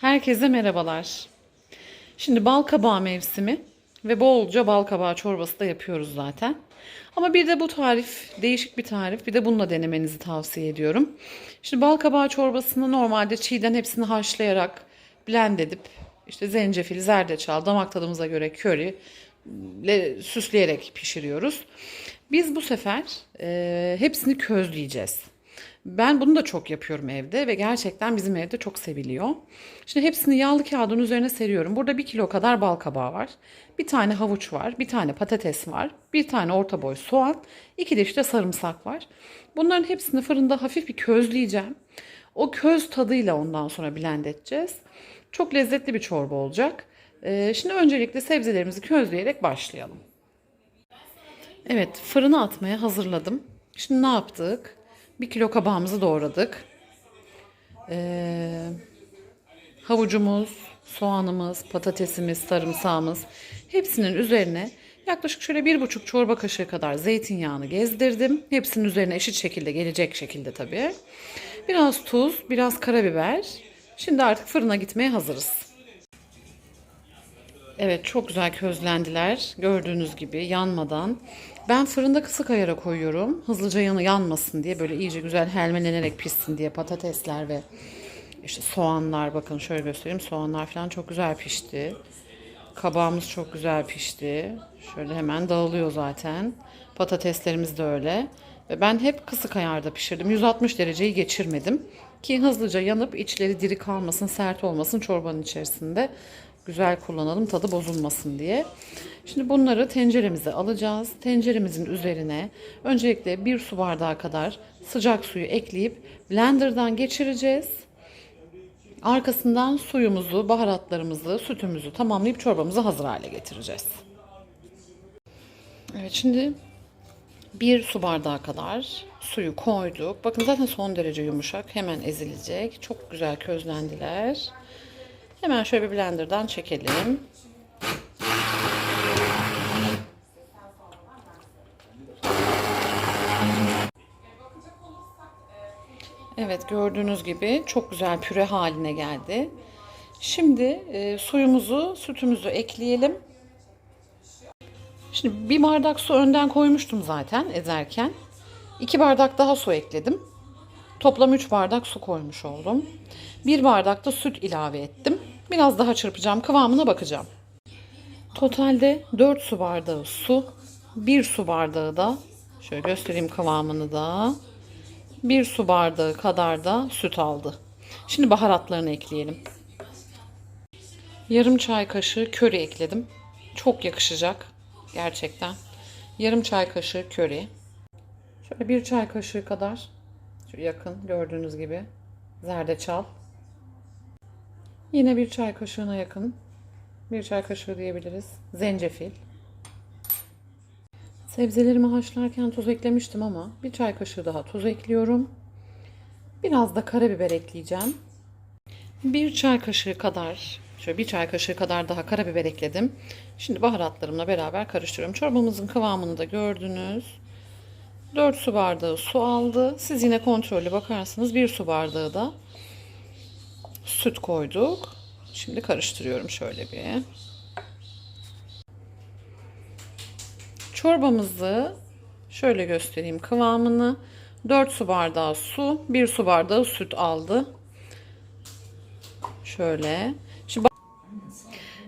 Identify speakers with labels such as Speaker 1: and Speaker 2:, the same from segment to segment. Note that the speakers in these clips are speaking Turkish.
Speaker 1: Herkese merhabalar. Şimdi bal kabağı mevsimi ve bolca bal kabağı çorbası da yapıyoruz zaten. Ama bir de bu tarif değişik bir tarif. Bir de bununla denemenizi tavsiye ediyorum. Şimdi bal kabağı çorbasını normalde çiğden hepsini haşlayarak blend edip işte zencefil, zerdeçal, damak tadımıza göre köri süsleyerek pişiriyoruz. Biz bu sefer e, hepsini közleyeceğiz. Ben bunu da çok yapıyorum evde ve gerçekten bizim evde çok seviliyor. Şimdi hepsini yağlı kağıdın üzerine seriyorum. Burada bir kilo kadar bal kabağı var. Bir tane havuç var, bir tane patates var, bir tane orta boy soğan, iki diş de sarımsak var. Bunların hepsini fırında hafif bir közleyeceğim. O köz tadıyla ondan sonra blend edeceğiz. Çok lezzetli bir çorba olacak. Ee, şimdi öncelikle sebzelerimizi közleyerek başlayalım. Evet, fırına atmaya hazırladım. Şimdi ne yaptık? Bir kilo kabağımızı doğradık. Ee, havucumuz, soğanımız, patatesimiz, sarımsağımız hepsinin üzerine yaklaşık şöyle bir buçuk çorba kaşığı kadar zeytinyağını gezdirdim. Hepsinin üzerine eşit şekilde gelecek şekilde tabii. Biraz tuz, biraz karabiber. Şimdi artık fırına gitmeye hazırız. Evet çok güzel közlendiler. Gördüğünüz gibi yanmadan. Ben fırında kısık ayara koyuyorum. Hızlıca yanı yanmasın diye böyle iyice güzel helmelenerek pişsin diye patatesler ve işte soğanlar bakın şöyle göstereyim. Soğanlar falan çok güzel pişti. Kabağımız çok güzel pişti. Şöyle hemen dağılıyor zaten. Patateslerimiz de öyle. Ve ben hep kısık ayarda pişirdim. 160 dereceyi geçirmedim. Ki hızlıca yanıp içleri diri kalmasın, sert olmasın çorbanın içerisinde. Güzel kullanalım tadı bozulmasın diye. Şimdi bunları tenceremize alacağız. Tenceremizin üzerine öncelikle bir su bardağı kadar sıcak suyu ekleyip blenderdan geçireceğiz. Arkasından suyumuzu, baharatlarımızı, sütümüzü tamamlayıp çorbamızı hazır hale getireceğiz. Evet şimdi bir su bardağı kadar suyu koyduk. Bakın zaten son derece yumuşak. Hemen ezilecek. Çok güzel közlendiler. Hemen şöyle bir blenderdan çekelim. Evet gördüğünüz gibi çok güzel püre haline geldi. Şimdi e, suyumuzu, sütümüzü ekleyelim. Şimdi bir bardak su önden koymuştum zaten ezerken. İki bardak daha su ekledim. Toplam 3 bardak su koymuş oldum. Bir bardak da süt ilave ettim. Biraz daha çırpacağım. Kıvamına bakacağım. Totalde 4 su bardağı su. 1 su bardağı da şöyle göstereyim kıvamını da. 1 su bardağı kadar da süt aldı. Şimdi baharatlarını ekleyelim. Yarım çay kaşığı köri ekledim. Çok yakışacak. Gerçekten. Yarım çay kaşığı köri. Şöyle bir çay kaşığı kadar şu yakın gördüğünüz gibi zerdeçal. Yine bir çay kaşığına yakın bir çay kaşığı diyebiliriz. Zencefil. Sebzelerimi haşlarken tuz eklemiştim ama bir çay kaşığı daha tuz ekliyorum. Biraz da karabiber ekleyeceğim. Bir çay kaşığı kadar, şöyle bir çay kaşığı kadar daha karabiber ekledim. Şimdi baharatlarımla beraber karıştırıyorum. Çorbamızın kıvamını da gördünüz. 4 su bardağı su aldı. Siz yine kontrollü bakarsınız. 1 su bardağı da süt koyduk. Şimdi karıştırıyorum şöyle bir. Çorbamızı şöyle göstereyim kıvamını. 4 su bardağı su, 1 su bardağı süt aldı. Şöyle. Şimdi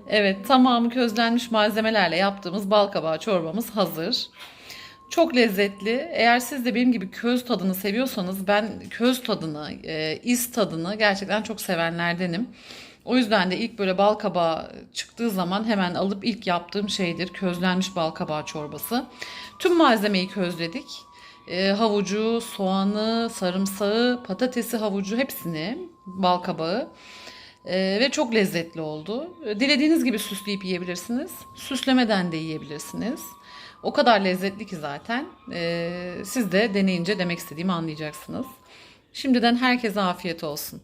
Speaker 1: Evet, tamamı közlenmiş malzemelerle yaptığımız balkabağı çorbamız hazır. Çok lezzetli. Eğer siz de benim gibi köz tadını seviyorsanız ben köz tadını, e, is tadını gerçekten çok sevenlerdenim. O yüzden de ilk böyle bal kabağı çıktığı zaman hemen alıp ilk yaptığım şeydir közlenmiş bal kabağı çorbası. Tüm malzemeyi közledik. E, havucu, soğanı, sarımsağı, patatesi, havucu hepsini bal kabağı. E, ve çok lezzetli oldu. Dilediğiniz gibi süsleyip yiyebilirsiniz. Süslemeden de yiyebilirsiniz. O kadar lezzetli ki zaten. Ee, siz de deneyince demek istediğimi anlayacaksınız. Şimdiden herkese afiyet olsun.